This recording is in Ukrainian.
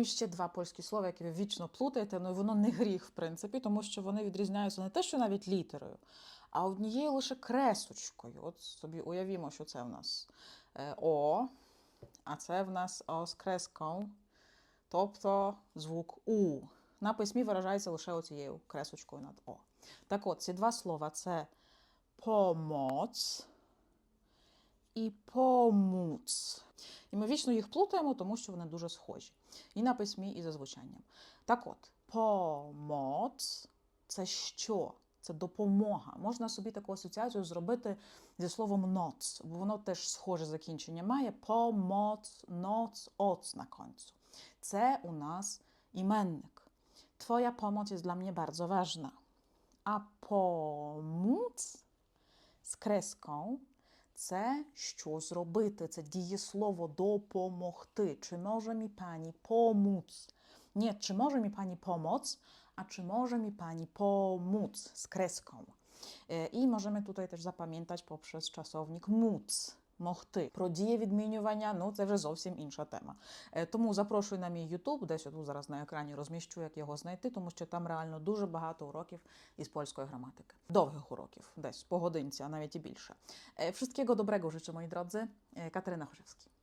існують ще два польські слова, які ви вічно плутаєте, ну і воно не гріх, в принципі, тому що вони відрізняються не те, що навіть літерою, а однією лише кресочкою. От собі уявімо, що це в нас е, О, а це в нас О з крескою, тобто звук У. На письмі виражається лише оцією кресочкою над О. Так от, ці два слова це помоц і помуц. І ми вічно їх плутаємо, тому що вони дуже схожі. І на письмі, і за звучанням. Так от, помоц це що? Це допомога. Можна собі таку асоціацію зробити зі словом ноц, бо воно теж схоже закінчення має помоц, ноц, оц на końcu. Це у нас іменник. Twoja pomoc jest dla mnie bardzo ważna. A pomóc з крескою це що зробити, це дієслово допомогти. Чи може мі пані помóc? Nie, чи може мі пані помóc, a czy może mi pani pomóc z kreską. E, I możemy tutaj też zapamiętać poprzez czasownik móc. Могти про дієвідмінювання, ну це вже зовсім інша тема. Е, Тому запрошую на мій YouTube, десь отут зараз на екрані розміщу, як його знайти, тому що там реально дуже багато уроків із польської граматики. Довгих уроків, десь по годинці, а навіть і більше. Wszystkiego dobrego życzę, moi drodzy. E, Chorzewski.